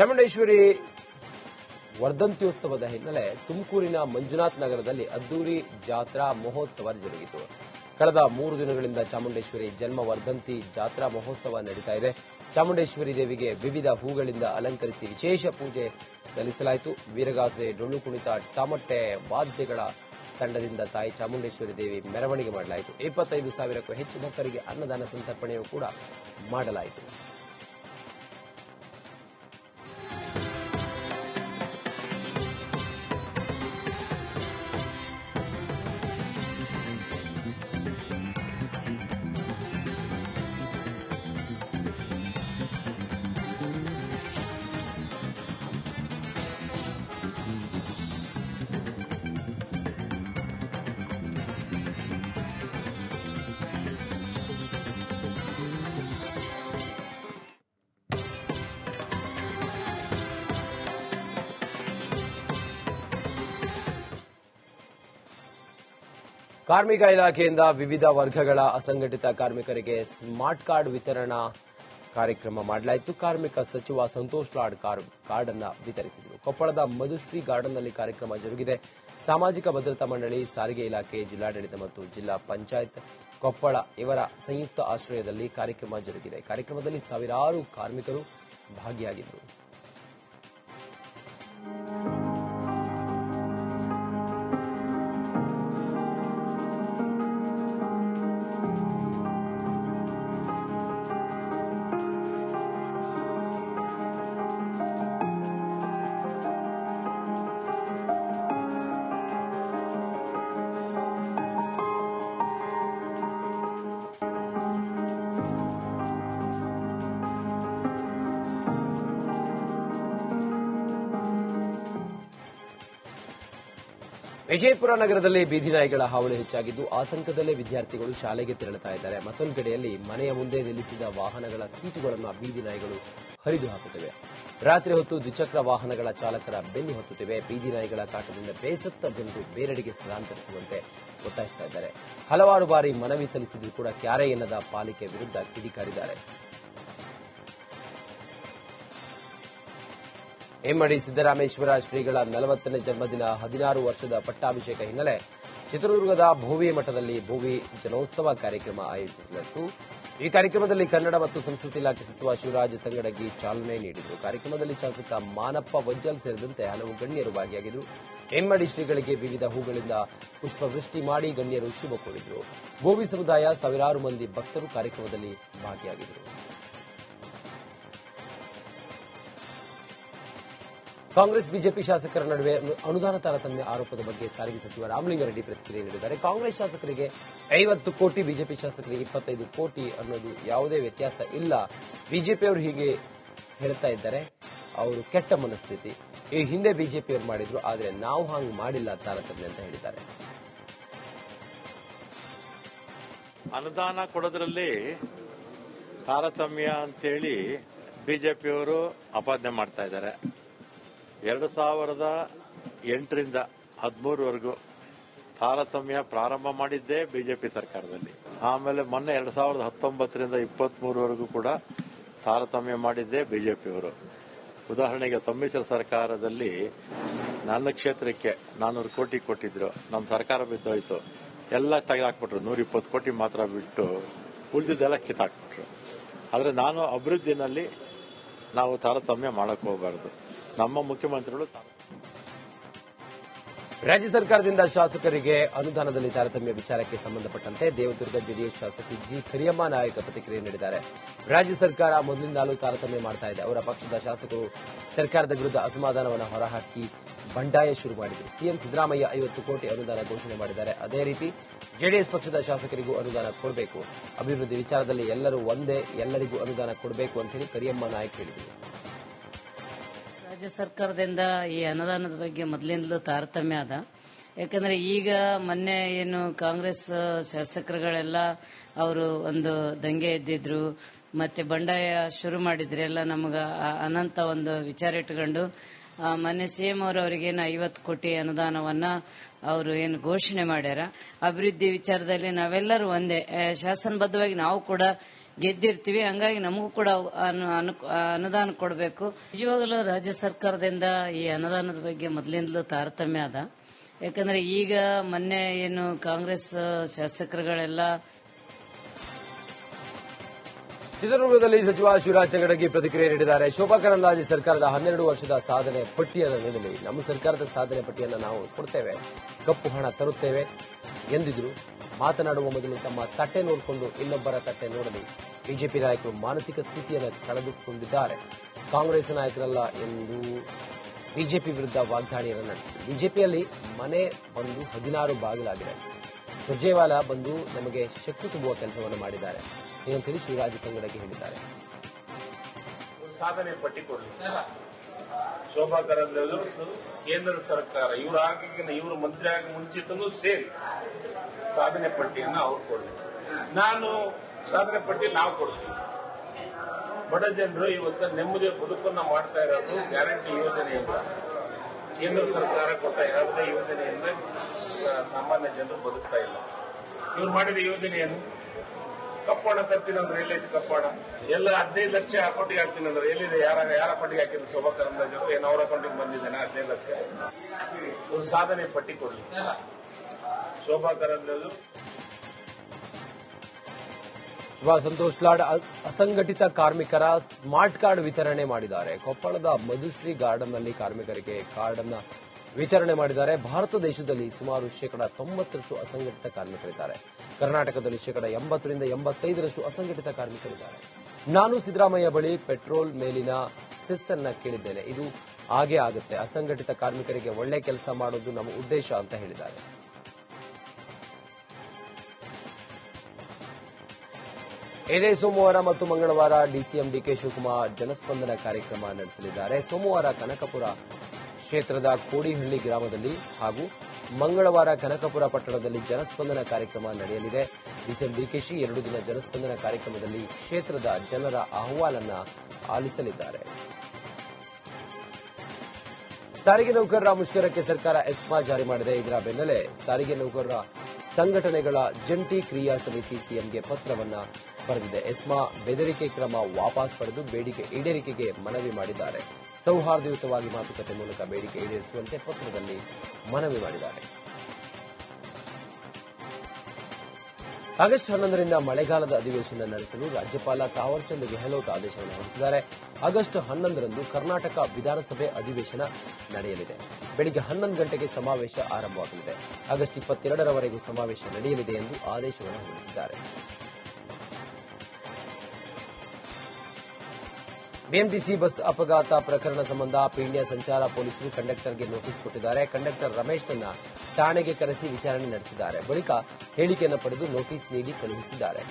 ಚಾಮುಂಡೇಶ್ವರಿ ವರ್ಧಂತ್ಯೋತ್ಸವದ ಹಿನ್ನೆಲೆ ತುಮಕೂರಿನ ಮಂಜುನಾಥ್ ನಗರದಲ್ಲಿ ಅದ್ದೂರಿ ಜಾತ್ರಾ ಮಹೋತ್ಸವ ಜರುಗಿತು. ಕಳೆದ ಮೂರು ದಿನಗಳಿಂದ ಚಾಮುಂಡೇಶ್ವರಿ ಜನ್ಮ ವರ್ಧಂತಿ ಜಾತ್ರಾ ಮಹೋತ್ಸವ ನಡೀತಾ ಇದೆ. ಚಾಮುಂಡೇಶ್ವರಿ ದೇವಿಗೆ ವಿವಿಧ ಹೂಗಳಿಂದ ಅಲಂಕರಿಸಿ ವಿಶೇಷ ಪೂಜೆ ಸಲ್ಲಿಸಲಾಯಿತು. ವೀರಗಾಸೆ, ಡೊಳ್ಳು ಕುಣಿತ, ಟಮಟೆ, ವಾದ್ಯಗಳ ತಂಡದಿಂದ ತಾಯಿ ಚಾಮುಂಡೇಶ್ವರಿ ದೇವಿ ಮೆರವಣಿಗೆ ಮಾಡಲಾಯಿತು. ಇಪ್ಪತ್ತೈದು ಸಾವಿರಕ್ಕೂ ಹೆಚ್ಚು ಭಕ್ತರಿಗೆ ಅನ್ನದಾನ ಸಂತರ್ಪಣೆಯೂ ಕೂಡ ಮಾಡಲಾಯಿತು. ಕಾರ್ಮಿಕ ಇಲಾಖೆಯಿಂದ ವಿವಿಧ ವರ್ಗಗಳ ಅಸಂಘಟಿತ ಕಾರ್ಮಿಕರಿಗೆ ಸ್ಮಾರ್ಟ್ ಕಾರ್ಡ್ ವಿತರಣಾ ಕಾರ್ಯಕ್ರಮ ಮಾಡಲಾಯಿತು. ಕಾರ್ಮಿಕ ಸಚಿವ ಸಂತೋಷ್ ಲಾಡ್ ಕಾರ್- ಕಾರ್ಡ್ ಅನ್ನು ವಿತರಿಸಿದರು. ಕೊಪ್ಪಳದ ಮಧುಶ್ರೀ ಗಾರ್ಡನ್ನಲ್ಲಿ ಕಾರ್ಯಕ್ರಮ ಜರುಗಿದೆ. ಸಾಮಾಜಿಕ ಭದ್ರತಾ ಮಂಡಳಿ, ಸಾರಿಗೆ ಇಲಾಖೆ, ಜಿಲ್ಲಾಡಳಿತ ಮತ್ತು ಜಿಲ್ಲಾ ಪಂಚಾಯತ್ ಕೊಪ್ಪಳ ಇವರ ಸಂಯುಕ್ತ ಆಶ್ರಯದಲ್ಲಿ ಕಾರ್ಯಕ್ರಮ ಜರುಗಿದೆ. ಕಾರ್ಯಕ್ರಮದಲ್ಲಿ ಸಾವಿರಾರು ಕಾರ್ಮಿಕರು ಭಾಗಿಯಾಗಿದ್ದರು. ವಿಜಯಪುರ ನಗರದಲ್ಲಿ ಬೀದಿ ನಾಯಿಗಳ ಹಾವಳಿ ಹೆಚ್ಚಾಗಿದ್ದು, ಆತಂಕದಲ್ಲೇ ವಿದ್ಯಾರ್ಥಿಗಳು ಶಾಲೆಗೆ ತೆರಳುತ್ತಾ ಇದ್ದಾರೆ. ಮತ್ತೊಂದು ಕಡೆಯಲ್ಲಿ ಮನೆಯ ಮುಂದೆ ನಿಲ್ಲಿಸಿದ ವಾಹನಗಳ ಸೀಟುಗಳನ್ನು ಬೀದಿ ನಾಯಿಗಳು ಹರಿದು ಹಾಕುತ್ತಿವೆ. ರಾತ್ರಿ ಹೊತ್ತು ದ್ವಿಚಕ್ರ ವಾಹನಗಳ ಚಾಲಕರ ಬೆನ್ನು ಹತ್ತುತ್ತಿವೆ. ಬೀದಿನಾಯಿಗಳ ಕಾಟದಿಂದ ಬೇಸತ್ತ ಜನರು ಬೇರೆಡೆಗೆ ಸ್ಥಳಾಂತರಿಸುವಂತೆ ಒತ್ತಾಯಿಸುತ್ತಿದ್ದಾರೆ ಹಲವಾರು ಬಾರಿ ಮನವಿ ಸಲ್ಲಿಸಿದ್ದು ಕೂಡ ಕ್ಯಾರೆ ಎನ್ನದ ಪಾಲಿಕೆ ವಿರುದ್ಧ ಕಿಡಿಕಾರಿದ್ದಾರೆ. ಎಮ್ಮಡಿ ಸಿದ್ದರಾಮೇಶ್ವರ ಶ್ರೀಗಳ ನಲವತ್ತನೇ ಜನ್ಮದಿನ ಹದಿನಾರು ವರ್ಷದ ಪಟ್ಟಾಭಿಷೇಕ ಹಿನ್ನೆಲೆ ಚಿತ್ರದುರ್ಗದ ಭೋವಿ ಮಠದಲ್ಲಿ ಭೋವಿ ಜನೋತ್ಸವ ಕಾರ್ಯಕ್ರಮ ಆಯೋಜಿಸಲಾಯಿತು. ಈ ಕಾರ್ಯಕ್ರಮದಲ್ಲಿ ಕನ್ನಡ ಮತ್ತು ಸಂಸ್ಕೃತಿ ಇಲಾಖೆ ಸಚಿವ ಶಿವರಾಜ್ ತಂಗಡಗಿ ಚಾಲನೆ ನೀಡಿದರು. ಕಾರ್ಯಕ್ರಮದಲ್ಲಿ ಶಾಸಕ ಮಾನಪ್ಪ ವಜ್ಜಲ್ ಸೇರಿದಂತೆ ಹಲವು ಗಣ್ಯರು ಭಾಗಿಯಾಗಿದ್ದರು. ಎಮ್ಮಡಿ ಶ್ರೀಗಳಿಗೆ ವಿವಿಧ ಹೂಗಳಿಂದ ಪುಷ್ಪವೃಷ್ಟಿ ಮಾಡಿ ಗಣ್ಯರು ಶುಭ ಕೋರಿದರು. ಭೋವಿ ಸಮುದಾಯ ಸಾವಿರಾರು ಮಂದಿ ಭಕ್ತರು ಕಾರ್ಯಕ್ರಮದಲ್ಲಿ ಭಾಗಿಯಾಗಿದ್ದರು. ಕಾಂಗ್ರೆಸ್ ಬಿಜೆಪಿ ಶಾಸಕರ ನಡುವೆ ಅನು- ಅನುದಾನ ತಾರತಮ್ಯ ಆರೋಪದ ಬಗ್ಗೆ ಸಾರಿಗೆ ಸಚಿವ ರಾಮಲಿಂಗಾರೆಡ್ಡಿ ಪ್ರತಿಕ್ರಿಯೆ ನೀಡಿದ್ದಾರೆ. ಕಾಂಗ್ರೆಸ್ ಶಾಸಕರಿಗೆ ಐವತ್ತು ಕೋಟಿ, ಬಿಜೆಪಿ ಶಾಸಕರಿಗೆ ಇಪ್ಪತ್ತೈದು ಕೋಟಿ ಅನ್ನೋದು ಯಾವುದೇ ವ್ಯತ್ಯಾಸ ಇಲ್ಲ. ಬಿಜೆಪಿಯವರು ಹೀಗೆ ಹೇಳ್ತಾ ಇದ್ದಾರೆ. ಅವರು ಕೆಟ್ಟ ಮನಸ್ಥಿತಿ. ಈ ಹಿಂದೆ ಬಿಜೆಪಿಯವರು ಮಾಡಿದ್ರು, ಆದರೆ ನಾವು ಹಾಂಗ್ ಮಾಡಿಲ್ಲ ತಾರತಮ್ಯ ಅಂತ ಹೇಳಿದ್ದಾರೆ. ಅನುದಾನ ಕೊಡೋದ್ರಲ್ಲಿ ತಾರತಮ್ಯ ಅಂತೇಳಿ ಬಿಜೆಪಿಯವರು ಆಪಾದನೆ ಮಾಡ್ತಾ ಇದ್ದಾರೆ. ಎರಡು ಸಾವಿರದ ಎಂಟರಿಂದ ಹದಿಮೂರವರೆಗೂ ತಾರತಮ್ಯ ಪ್ರಾರಂಭ ಮಾಡಿದ್ದೇ ಬಿಜೆಪಿ ಸರ್ಕಾರದಲ್ಲಿ. ಆಮೇಲೆ ಮೊನ್ನೆ ಎರಡ್ ಸಾವಿರದ ಹತ್ತೊಂಬತ್ತರಿಂದ ಇಪ್ಪತ್ಮೂರವರೆಗೂ ಕೂಡ ತಾರತಮ್ಯ ಮಾಡಿದ್ದೇ ಬಿಜೆಪಿಯವರು. ಉದಾಹರಣೆಗೆ ಸಮ್ಮಿಶ್ರ ಸರ್ಕಾರದಲ್ಲಿ ನನ್ನ ಕ್ಷೇತ್ರಕ್ಕೆ ನಾನ್ನೂರು ಕೋಟಿ ಕೊಟ್ಟಿದ್ರು. ನಮ್ಮ ಸರ್ಕಾರ ಬಿದ್ದೋಯ್ತು. ಎಲ್ಲ ತೆಗೆದಾಕ್ಬಿಟ್ರು. ನೂರ ಇಪ್ಪತ್ತು ಕೋಟಿ ಮಾತ್ರ ಬಿಟ್ಟು ಉಳಿದಿದ್ದೆಲ್ಲ ಕಿತ್ತಾಕ್ಬಿಟ್ರು. ಆದ್ರೆ ನಾನು ಅಭಿವೃದ್ಧಿನಲ್ಲಿ ನಾವು ತಾರತಮ್ಯ ಮಾಡಕ್ ಹೋಗಬಾರ್ದು. ನಮ್ಮ ಮುಖ್ಯಮಂತ್ರಿಗಳು ರಾಜ್ಯ ಸರ್ಕಾರದಿಂದ ಶಾಸಕರಿಗೆ ಅನುದಾನದಲ್ಲಿ ತಾರತಮ್ಯ ವಿಚಾರಕ್ಕೆ ಸಂಬಂಧಪಟ್ಟಂತೆ ದೇವದುರ್ಗ ಜೆಡಿಎಸ್ ಶಾಸಕಿ ಜಿ ಕರಿಯಮ್ಮ ನಾಯಕ ಪ್ರತಿಕ್ರಿಯೆ ನೀಡಿದ್ದಾರೆ. ರಾಜ್ಯ ಸರ್ಕಾರ ಮೊದಲಿನಿಂದಲೂ ತಾರತಮ್ಯ ಮಾಡ್ತಾ ಇದೆ. ಅವರ ಪಕ್ಷದ ಶಾಸಕರು ಸರ್ಕಾರದ ವಿರುದ್ಧ ಅಸಮಾಧಾನವನ್ನು ಹೊರಹಾಕಿ ಬಂಡಾಯ ಶುರು ಮಾಡಿದರು. ಸಿಎಂ ಸಿದ್ದರಾಮಯ್ಯ ಐವತ್ತು ಕೋಟಿ ಅನುದಾನ ಘೋಷಣೆ ಮಾಡಿದ್ದಾರೆ. ಅದೇ ರೀತಿ ಜೆಡಿಎಸ್ ಪಕ್ಷದ ಶಾಸಕರಿಗೂ ಅನುದಾನ ಕೊಡಬೇಕು. ಅಭಿವೃದ್ಧಿ ವಿಚಾರದಲ್ಲಿ ಎಲ್ಲರೂ ಒಂದೇ, ಎಲ್ಲರಿಗೂ ಅನುದಾನ ಕೊಡಬೇಕು ಅಂತೇಳಿ ಕರಿಯಮ್ಮ ನಾಯಕ್ ಹೇಳಿದರು. ರಾಜ್ಯ ಸರ್ಕಾರದಿಂದ ಈ ಅನುದಾನದ ಬಗ್ಗೆ ಮೊದಲಿಂದಲೂ ತಾರತಮ್ಯ ಅದ. ಯಾಕಂದ್ರೆ ಈಗ ಮೊನ್ನೆ ಏನು ಕಾಂಗ್ರೆಸ್ ಶಾಸಕರುಗಳೆಲ್ಲ ಅವರು ಒಂದು ದಂಗೆ ಎದ್ದಿದ್ರು ಮತ್ತೆ ಬಂಡಾಯ ಶುರು ಮಾಡಿದ್ರೆ ಎಲ್ಲ ನಮಗ ಅನಂತ ಒಂದು ವಿಚಾರ ಇಟ್ಕೊಂಡು ಆ, ಮೊನ್ನೆ ಸಿಎಂ ಅವರು ಅವರಿಗೇನು ಐವತ್ತು ಕೋಟಿ ಅನುದಾನವನ್ನ ಅವರು ಏನು ಘೋಷಣೆ ಮಾಡ್ಯಾರ. ಅಭಿವೃದ್ಧಿ ವಿಚಾರದಲ್ಲಿ ನಾವೆಲ್ಲರೂ ಒಂದೇ. ಶಾಸನಬದ್ಧವಾಗಿ ನಾವು ಕೂಡ ಗೆದ್ದಿರ್ತೀವಿ. ಹಂಗಾಗಿ ನಮಗೂ ಕೂಡ ಅನು- ಅನು- ಅನುದಾನ ಕೊಡಬೇಕು. ನಿಜವಾಗಲೂ ರಾಜ್ಯ ಸರ್ಕಾರದಿಂದ ಈ ಅನುದಾನದ ಬಗ್ಗೆ ಮೊದಲಿಂದಲೂ ತಾರತಮ್ಯ ಅದ. ಯಾಕಂದ್ರೆ ಈಗ ಮೊನ್ನೆ ಏನು ಕಾಂಗ್ರೆಸ್ ಶಾಸಕರುಗಳೆಲ್ಲ ಚಿತ್ರದುರ್ಗದಲ್ಲಿ ಸಚಿವ ಶಿವರಾಜ್ ತೆಗಡಗಿ ಪ್ರತಿಕ್ರಿಯೆ ನೀಡಿದ್ದಾರೆ. ಶೋಭಾ ಕರಂದಾಜೆ ಸರ್ಕಾರದ ಹನ್ನೆರಡು ವರ್ಷದ ಸಾಧನೆ ಪಟ್ಟಿಯನ್ನು ನೀಡಲಿ ನಮ್ಮ ಸರ್ಕಾರದ ಸಾಧನೆ ಪಟ್ಟಿಯನ್ನು ನಾವು ಕೊಡ್ತೇವೆ. ಕಪ್ಪು ಹಣ ತರುತ್ತೇವೆ ಎಂದಿದ್ರು ಮಾತನಾಡುವ ಮೊದಲು ತಮ್ಮ ತಟ್ಟೆ ನೋಡಿಕೊಂಡು ಇನ್ನೊಬ್ಬರ ತಟ್ಟೆ ನೋಡಲಿ. ಬಿಜೆಪಿ ನಾಯಕರು ಮಾನಸಿಕ ಸ್ಥಿತಿಯನ್ನು ಕಳೆದುಕೊಂಡಿದ್ದಾರೆ. ಕಾಂಗ್ರೆಸ್ ನಾಯಕರಲ್ಲ ಎಂದು ಬಿಜೆಪಿ ವಿರುದ್ಧ ವಾಗ್ದಾಳಿಯನ್ನು ನಡೆಸಿದೆ. ಬಿಜೆಪಿಯಲ್ಲಿ ಮನೆ ಬಂದು ಹದಿನಾರು ಬಾಗಿಲಾಗಿದೆ. ಸುರ್ಜೇವಾಲ ಬಂದು ನಮಗೆ ಶಕ್ತಿ ತುಂಬುವ ಕೆಲಸವನ್ನು ಮಾಡಿದ್ದಾರೆ. ಏನಂತೇಳಿ ಶಿವರಾಜ್ ತಂಗಡಗಿ ಹೇಳಿದ್ದಾರೆ. ಸಾಧನೆ ಪಟ್ಟಿ ಶೋಭಾ ಕರಂದ್ಲಾಜೆ, ಕೇಂದ್ರ ಸರ್ಕಾರ, ಇವರು ಆಗಿನ ಇವರು ಮಂತ್ರಿ ಆಗಿ ಮುಂಚಿತನೂ ಸೇರಿ ಸಾಧನೆ ಪಟ್ಟಿಯನ್ನು ಅವ್ರು ಕೊಡಲಿ. ನಾನು ಸಾಧನೆ ಪಟ್ಟಿ ನಾವು ಕೊಡ್ತೀವಿ. ಬಡ ಜನರು ಇವತ್ತು ನೆಮ್ಮದಿ ಬದುಕನ್ನ ಮಾಡ್ತಾ ಇರೋದು ಗ್ಯಾರಂಟಿ ಯೋಜನೆಯಿಂದ ಕೇಂದ್ರ ಸರ್ಕಾರ ಕೊಟ್ಟ ಯಾವುದೇ ಯೋಜನೆಯಿಂದ ಸಾಮಾನ್ಯ ಜನರು ಬದುಕ್ತಾ ಇಲ್ಲ. ಇವ್ರು ಮಾಡಿದ ಯೋಜನೆಯನ್ನು ಕಪ್ಪಣ ತರ್ತೀನಂದ್ರೆ ಎಲ್ಲೈತಿ ಕಪ್ಪಾಣ? ಎಲ್ಲ ಹದಿನೈದು ಲಕ್ಷ ಅಕೌಂಟಿಗೆ ಹಾಕ್ತೀನಂದ್ರೆ ಎಲ್ಲಿದೆ? ಯಾರ ಯಾರ ಅಕೌಂಟಿಗೆ ಹಾಕಿದ್ರು ಶೋಭಾ ಕರಂದ್ಲಾಜೆ ಜೊತೆ? ಏನು ಅವ್ರ ಅಕೌಂಟಿಗೆ ಬಂದಿದ್ದೇನೆ ಹದಿನೈದು ಲಕ್ಷ. ಒಂದು ಸಾಧನೆ ಪಟ್ಟಿ ಕೊಡ್ಲಿ. ಶೋಭಾ ಕರಂದ್ಲಾಜು ಸಚಿವ ಸಂತೋಷ್ ಲಾಡ್ ಅಸಂಘಟಿತ ಕಾರ್ಮಿಕರ ಸ್ಮಾರ್ಟ್ ಕಾರ್ಡ್ ವಿತರಣೆ ಮಾಡಿದ್ದಾರೆ. ಕೊಪ್ಪಳದ ಮಧುಶ್ರೀ ಗಾರ್ಡನ್ನಲ್ಲಿ ಕಾರ್ಮಿಕರಿಗೆ ಕಾರ್ಡ್ ಅನ್ನ ವಿತರಣೆ ಮಾಡಿದ್ದಾರೆ. ಭಾರತ ದೇಶದಲ್ಲಿ ಸುಮಾರು ಶೇಕಡ ತೊಂಬತ್ತರಷ್ಟು ಅಸಂಘಟಿತ ಕಾರ್ಮಿಕರಿದ್ದಾರೆ. ಕರ್ನಾಟಕದಲ್ಲಿ ಶೇಕಡ ಎಂಬತ್ತರಿಂದ ಎಂಬತ್ತೈದರಷ್ಟು ಅಸಂಘಟಿತ ಕಾರ್ಮಿಕರಿದ್ದಾರೆ. ನಾನು ಸಿದ್ದರಾಮಯ್ಯ ಬಳಿ ಪೆಟ್ರೋಲ್ ಮೇಲಿನ ಸೆಸ್ ಅನ್ನ ಕೇಳಿದ್ದೇನೆ. ಇದು ಹಾಗೆ ಆಗುತ್ತೆ. ಅಸಂಘಟಿತ ಕಾರ್ಮಿಕರಿಗೆ ಒಳ್ಳೆ ಕೆಲಸ ಮಾಡೋದು ನಮ್ಮ ಉದ್ದೇಶ ಅಂತ ಹೇಳಿದ್ದಾರೆ. ಇದೇ ಸೋಮವಾರ ಮತ್ತು ಮಂಗಳವಾರ ಡಿಸಿಎಂ ಡಿಕೆ ಶಿವಕುಮಾರ್ ಜನಸ್ಪಂದನ ಕಾರ್ಯಕ್ರಮ ನಡೆಸಲಿದ್ದಾರೆ. ಸೋಮವಾರ ಕನಕಪುರ ಕ್ಷೇತ್ರದ ಕೋಡಿಹಳ್ಳಿ ಗ್ರಾಮದಲ್ಲಿ ಹಾಗೂ ಮಂಗಳವಾರ ಕನಕಪುರ ಪಟ್ಟಣದಲ್ಲಿ ಜನಸ್ಪಂದನ ಕಾರ್ಯಕ್ರಮ ನಡೆಯಲಿದೆ. ಡಿಸಿಎಂ ಡಿಕೆಶಿ ಎರಡು ದಿನ ಜನಸ್ಪಂದನ ಕಾರ್ಯಕ್ರಮದಲ್ಲಿ ಕ್ಷೇತ್ರದ ಜನರ ಅಹವಾಲನ್ನ ಆಲಿಸಲಿದ್ದಾರೆ. ಸಾರಿಗೆ ನೌಕರರ ಮುಷ್ಕರಕ್ಕೆ ಸರ್ಕಾರ ಎಸ್ಮಾ ಜಾರಿ ಮಾಡಿದೆ. ಇದರ ಬೆನ್ನಲ್ಲೇ ಸಾರಿಗೆ ನೌಕರರ ಸಂಘಟನೆಗಳ ಜಂಟಿ ಕ್ರಿಯಾ ಸಮಿತಿ ಸಿಎಂಗೆ ಪತ್ರವನ್ನ ಬರೆದಿದೆ. ಎಸ್ಮಾ ಬೆದರಿಕೆ ಕ್ರಮ ವಾಪಸ್ ಪಡೆದು ಬೇಡಿಕೆ ಈಡೇರಿಕೆಗೆ ಮನವಿ ಮಾಡಿದ್ದಾರೆ. ಸೌಹಾರ್ದಯುತವಾಗಿ ಮಾತುಕತೆ ಮೂಲಕ ಬೇಡಿಕೆ ಈಡೇರಿಸುವಂತೆ ಪತ್ರದಲ್ಲಿ ಮನವಿ ಮಾಡಿದ್ದಾರೆ. ಆಗಸ್ಟ್ ಹನ್ನೊಂದರಿಂದ ಮಳೆಗಾಲದ ಅಧಿವೇಶನ ನಡೆಸಲು ರಾಜ್ಯಪಾಲ ತಾವರ್ಚಂದ್ ಗೆಹ್ಲೋಟ್ ಆದೇಶವನ್ನು ಹೊರಡಿಸಿದ್ದಾರೆ. ಆಗಸ್ಟ್ ಹನ್ನೊಂದರಂದು ಕರ್ನಾಟಕ ವಿಧಾನಸಭೆ ಅಧಿವೇಶನ ನಡೆಯಲಿದೆ. ಬೆಳಿಗ್ಗೆ ಹನ್ನೊಂದು ಗಂಟೆಗೆ ಸಮಾವೇಶ ಆರಂಭವಾಗಲಿದೆ. ಆಗಸ್ಟ್ ಇಪ್ಪತ್ತೆರಡರವರೆಗೂ ಸಮಾವೇಶ ನಡೆಯಲಿದೆ ಎಂದು ಆದೇಶವನ್ನು ಹೊರಡಿಸಿದ್ದಾರೆ. ಬಿಎಂಟಿಸಿ ಬಸ್ ಅಪಘಾತ ಪ್ರಕರಣ ಸಂಬಂಧ ಪೀಣ್ಯ ಸಂಚಾರ ಪೊಲೀಸರು ಕಂಡಕ್ಟರ್ಗೆ ನೋಟಿಸ್ ಕೊಟ್ಟಿದ್ದಾರೆ. ಕಂಡಕ್ಟರ್ ರಮೇಶ್ನನ್ನ ಠಾಣೆಗೆ ಕರೆಸಿ ವಿಚಾರಣೆ ನಡೆಸಿದ್ದಾರೆ. ಬಳಿಕ ಹೇಳಿಕೆಯನ್ನು ಪಡೆದು ನೋಟಿಸ್ ನೀಡಿ ಕಳುಹಿಸಿದ್ದಾರೆ.